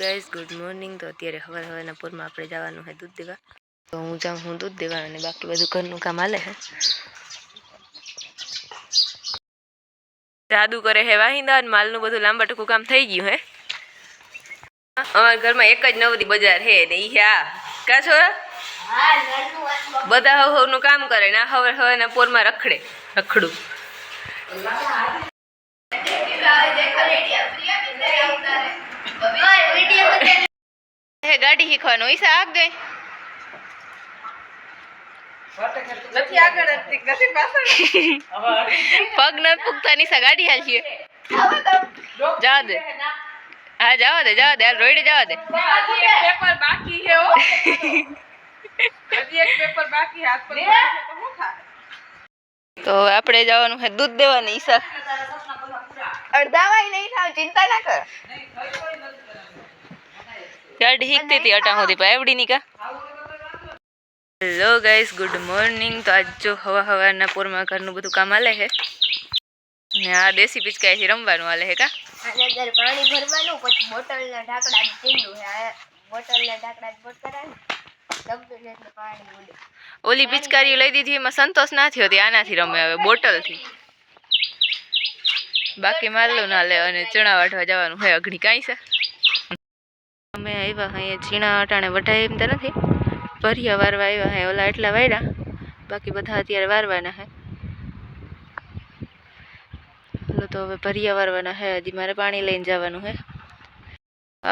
guys good morning તો અત્યારે હવાર હવાના પૂરમાં આપણે જવાનું છે દૂધ દેવા તો હું જાઉં હું દૂધ દેવા અને બાકી બધું ઘરનું કામ હાલે છે જાદુ કરે હે વાહિંદા અને માલનું બધું લાંબા ટૂંકું કામ થઈ ગયું હે અમારા ઘરમાં એક જ નવરી બજાર હે ને ઈ હા કા છોરા બધા હવ હવનું કામ કરે ને આ હવાર હવાના પોરમાં રખડે રખડું હે ગાડી શીખવાનું ઈસા આગ ગઈ આગળ નથી પગ ન ફૂકતા નિશા ગાડી હાલશીએ જવા દે હા જવા દે જવા દે હાલ રોઈડે જવા દે પેપર બાકી હે ઓ તો આપણે જવાનું છે દૂધ દેવાની ઈસા અડધાવાય નહીં થાવ ચિંતા ના કર ત્યા ઢીકતી હતી અટા હોદી પર એવડી ની કા હેલો ગાઈસ ગુડ મોર્નિંગ તો આજ જો હવા હવા નાપોર માં ઘર નું બધું કામ આલે છે ને આ દેશી પિચકાય છે રમવાનું આલે છે કા આને જર પાણી ભરવાનું પછી બોટલ ના ઢાકડા થી ઢંડું હે આ બોટલ ના ઢાકડા થી બોટલ આબુ જેવું પાણી ઓલી ઓલી પિચકારી લઈ દીધી માં સંતોષ ના થ્યો થી આના થી રમે હવે બોટલ થી બાકી મારલું ના લેવું ને ચણાવાડવા જવાનું હે અઘડી કાઈ છે મે આયા હૈ ચીણા આટાને વઢાઈ એમ તો નથી પરિયાવારવા આયા હૈ ઓલા આટલા વાર્યા બાકી બધા અત્યારે વારવાના હૈ હલો તો હવે પરિયાવારવાના હૈ અધી મારે પાણી લેઈ જવાનું હૈ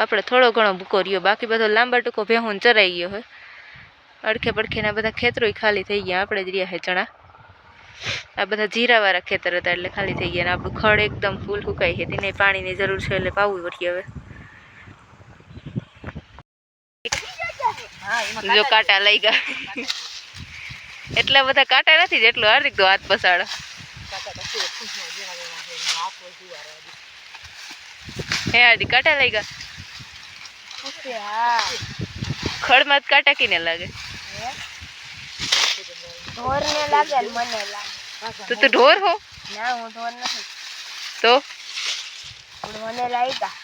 આપડે થોડો ઘણો બુકો રયો બાકી બધો લાંબો ટકો ભેંસ ઉન ચરાઈ ગયો હૈ અડખે પડખે ના બધા ખેતરોય ખાલી થઈ ગયા આપડે જ રહ્યા છે ચણા આ બધા જીરાવારા ખેતરો તેલે ખાલી થઈ ગયા ને આપડો ખડ એકદમ ફૂલ સુકાઈ ગઈ થી ને પાણી ની જરૂર છે લે પાવું ઉઠીએ હવે જો કાંટા લઈ ગયા એટલા બધા કાંટા નથી જેટલો હાર્દિક તો હાથ પસાડો હે હાર્દિક કાંટા લઈ ગયા ખડમાં કાંટા કીને લાગે ઢોરને લાગે મને લાગે તો તું ઢોર હો ના હું ઢોર નથી તો મને લાગ્યા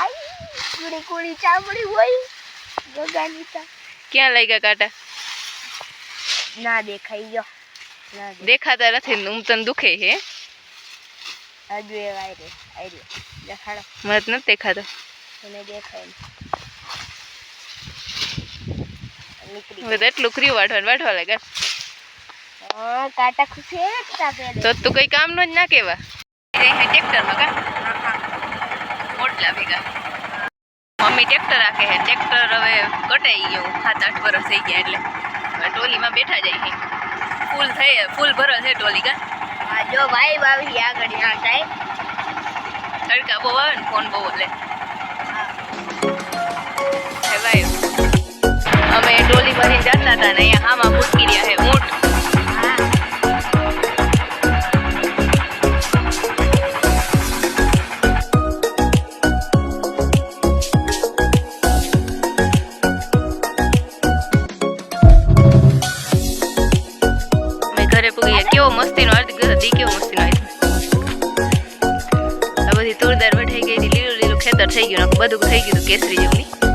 આઈ કુડી કુડી ચામડી હોય ક્યાં લઈ ગયા કાંટા ના દેખાઈ ગયો દેખાતા નથી હું તને દુખે છે હજુ એ વાયરે આયરે દેખાડો મને નથી દેખાતો મને દેખાય એટલું કર્યું વાઢવાનું વાઢવા લાગ્યા કાંટા ખુશી તો તું કઈ કામનો જ ના કેવા ટ્રેક્ટરમાં કા ઓટલા ભેગા મમ્મી ટ્રેક્ટર રાખે છે ટ્રેક્ટર હવે કટાઈ ગયો સાત આઠ વર્ષ થઈ ગયા એટલે ટોલીમાં બેઠા જાય છે ફૂલ થઈ ફૂલ ભરો છે ટોલી કા હા જો ભાઈ આવી આગળ ના થાય તડકા બહુ આવે ને ફોન બહુ એટલે ભાઈ અમે ટોલી ભરીને જતા હતા ને અહીંયા આમાં ભૂસકી રહ્યા છે કેવો મસ્તીનો અર્થ ગયો દી કેવો મસ્તીનો આ બધી તુરદાર વઢાઈ ગઈ લીલું લીલું ખેતર થઈ ગયું બધું થઈ ગયું કેસરી જેવું